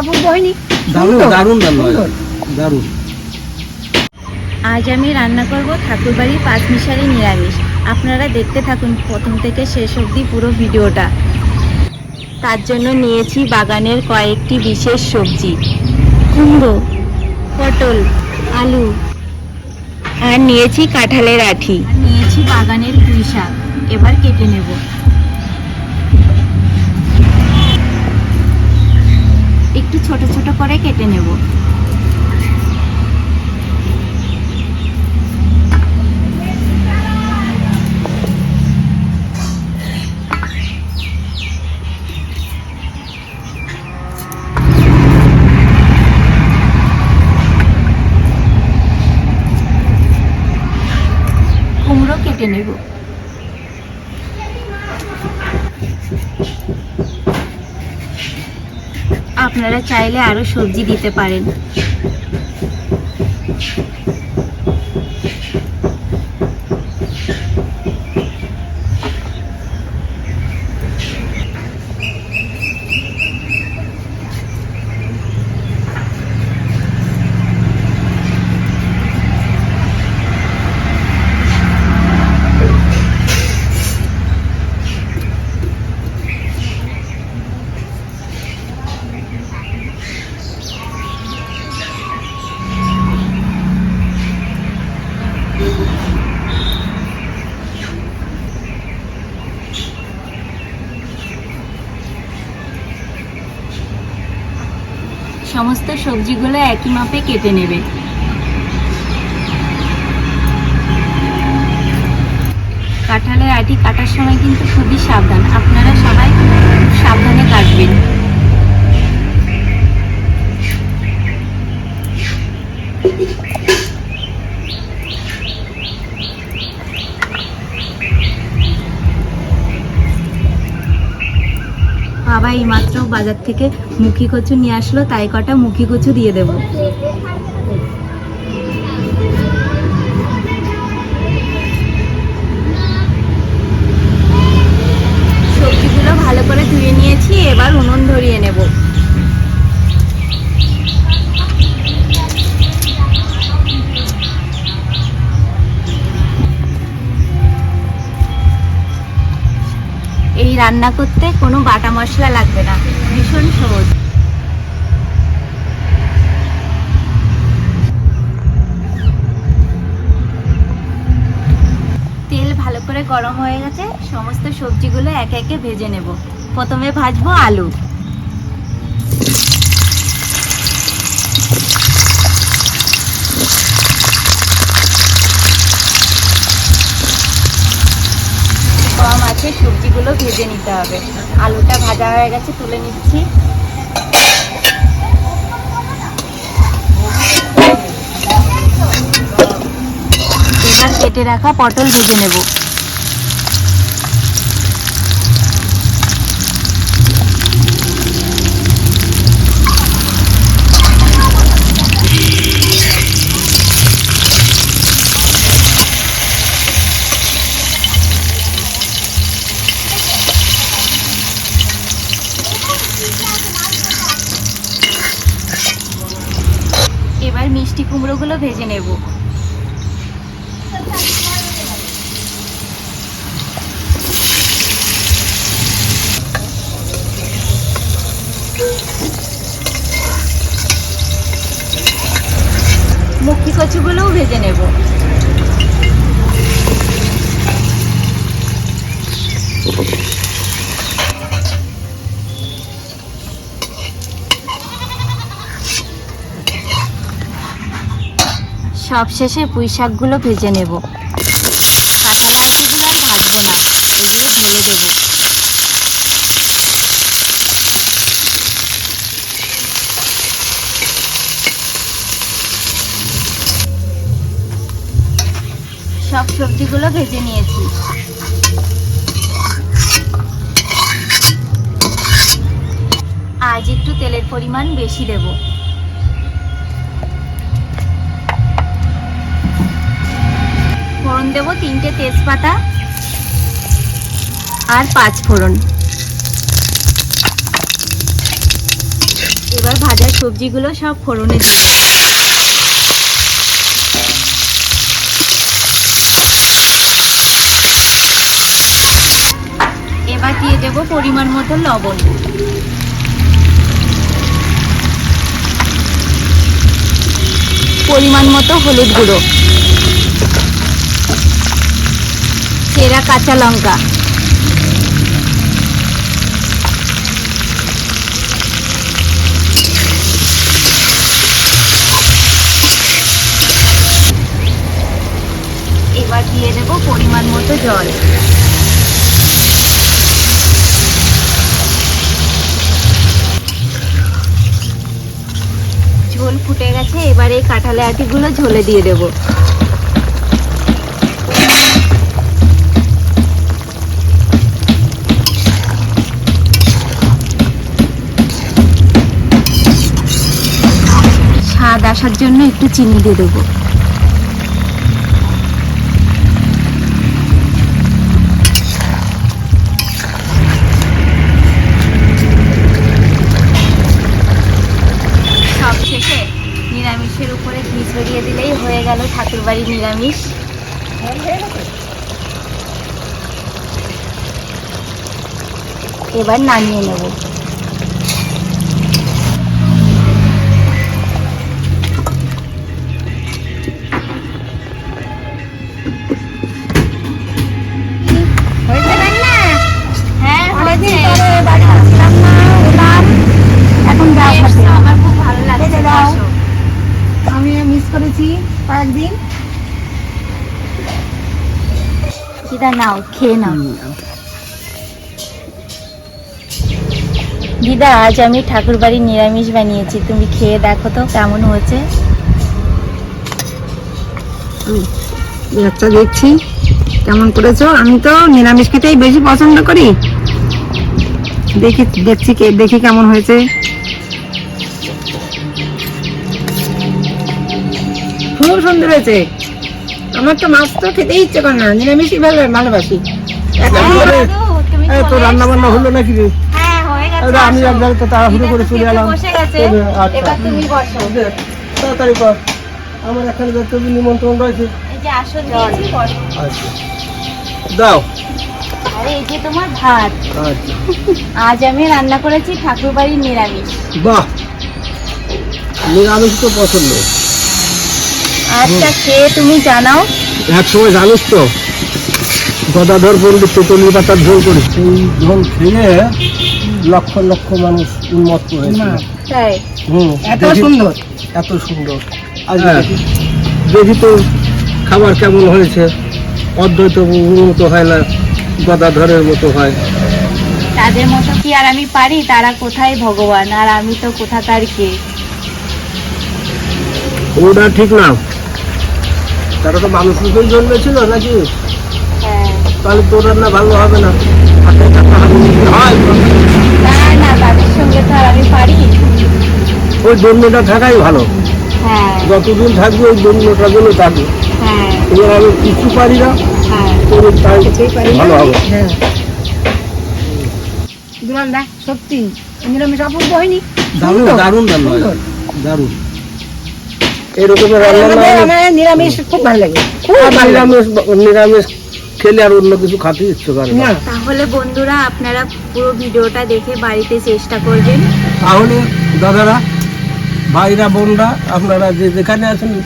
অপূর্ব হয়নি দারুণ দারুণ রান্না সুন্দর। দারুণ। আজ আমি রান্না করব ঠাকুরবাড়ি পাঁচমিশালি নিরামিষ। আপনারা দেখতে থাকুন প্রথম থেকে শেষ অবধি পুরো ভিডিওটা। তার জন্য নিয়েছি বাগানের কয়েকটি বিশেষ সবজি। কুমড়ো পটল আলু। আর নিয়েছি কাঁঠালের আঠি। নিয়েছি বাগানের পুঁই শাক। এবার কেটে নেব। একটু ছোট ছোট করে কেটে নেব। কুমড়ো কেটে নেব। আপনারা চাইলে আরও সবজি দিতে পারেন। সমস্ত সবজিগুলো একই মাপে কেটে নেবে। কাঁঠালের আটি কাটার সময় কিন্তু খুবই সাবধান। আপনারা সবাই সাবধানে কাটবেন। বাজার থেকে মুখি কচু নিয়ে আসলো, তাই কটা মুখি কচু দিয়ে দেব। সবজিগুলো ভালো করে ধুয়ে নিয়েছি, এবার এই রান্না করতে কোনো বাটা মশলা লাগবে না। ভীষণ সহজ। তেল ভালো করে গরম হয়ে গেছে, সমস্ত সবজিগুলো একে একে ভেজে নেব। প্রথমে ভাজবো আলু। কম আছে, সবজিগুলো ভেজে নিতে হবে। আলুটা ভাজা হয়ে গেছে, তুলে নিচ্ছি। এবার কেটে রাখা পটল ভেজে নেব। এবার মিষ্টি কুমড়োগুলো ভেজে নেব। মুখি কচুগুলোও ভেজে নেব। সব শেষে পুঁই শাকগুলো ভেজে নেব। কাঁঠাল আটিগুলো আর ভাজবো না। এগুলো ঢেলে দেবো। সব সবজিগুলো ভেজে নিয়েছি। আজ একটু তেলের পরিমাণ বেশি দেব। ফোড়ন দেব, তিনটে তেজপাতা আর পাঁচ ফোড়ন। এবার ভাজা সবজিগুলো সব ফোড়নে দেবো। এবার দিয়ে দেব পরিমাণ মতো লবণ। পরিমাণ মতো হলুদ গুঁড়ো। চেরা কাঁচা লঙ্কা। এবার দিয়ে দেবো পরিমাণ মতো জল। ঝোল ফুটে গেছে, এবার এই কাঁঠালে আটিগুলো ঝোলে দিয়ে দেব। আসার জন্য একটু চিনি দিয়ে দেবো। নিরামিষের উপরে দিলেই হয়ে নিরামিষ। এবার নামিয়ে নেব। দিদা নাও খেয়ে নাও। দিদা আজ আমি ঠাকুরবাড়ির নিরামিষ বানিয়েছি তুমি খেয়ে দেখো তো কেমন হয়েছে। আচ্ছা দেখছি কেমন করেছ? আমি তো নিরামিষ খেতেই বেশি পছন্দ করি। দেখি দেখছি কে দেখি কেমন হয়েছে। খুব সুন্দর হয়েছে। আমার তো মাছ তো খেতেই ইচ্ছে করে না নিরামিষই ভালো ভালোবাসি। তো রান্না বান্না হলো নাকি রে? হ্যাঁ আমি আসো। এক জায়গায় তো তাড়াহুড়ো করে চলে এলাম। আচ্ছা। তাড়াতাড়ি কর। আমার এখানে হবে নিমন্ত্রণ রয়েছে। আচ্ছা। দাও। আরে এই যে তোমার ভাত। আচ্ছা। আজ আমি রান্না করেছি ঠাকুরবাড়ির নিরামিষ। বাহ! নিরামিষ তো পছন্দ। আচ্ছা খেয়ে তুমি জানাও। এক সময় জানিস তো গদাধর পণ্ডিত তেতুলি পাতার ঝোল করিস। সেই ঝোল খেয়ে লক্ষ লক্ষ মানুষ উন্মত হয়েছিল। তাই? হুম এত সুন্দর। এত সুন্দর। আজ দেখি। দেখি তো খাবার কেমন হয়েছে। অদ্বৈত উন্নত হয় না গদাধরের মতো হয়। তাদের মতো কি আর আমি পারি? তারা কোথায় ভগবান? আর আমি তো কোথাকার কে? ওটা ঠিক না। তারা তো মানুষ রূপেই জন্মেছিল নাকি? হ্যাঁ। তাহলে তোর রান্না ভালো হবে না। হাতে টাকা হয়। না না তাদের সঙ্গে তো আমি পারি। ওই জন্মটা থাকাই ভালো। হ্যাঁ। যতদিন থাকবে ওই জন্মটা যেন থাকবে। হ্যাঁ। এবার আমি কিছু পারি না। হ্যাঁ। তোর তাই পারি না। ভালো হবে। হ্যাঁ। দুলাল দা সত্যি। নিরামিষ অপূর্ব হয়নি দারুণ দারুণ রান্না দারুণ। এরকমের রান্না নিরামিষ খুব ভালো লাগে। নিরামিষ নিরামিষ খেলে আর অন্য কিছু খাতে ইচ্ছে করে না। তাহলে বন্ধুরা আপনারা পুরো ভিডিওটা দেখে বাড়িতে চেষ্টা করবেন। তাহলে দাদারা ভাইরা বোনরা আপনারা যে যেখানে আছেন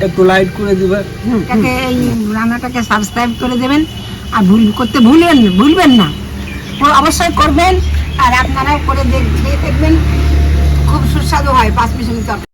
একটু লাইট করে দিবেন। এই রান্নাটাকে সাবস্ক্রাইব করে দেবেন। আর ভুল করতে ভুলবেন না ভুলবেন না। অবশ্যই করবেন। আর আপনারাও করে দেখ- খেয়ে দেখবেন। খুব সুস্বাদু হয় পাঁচ তরকারি।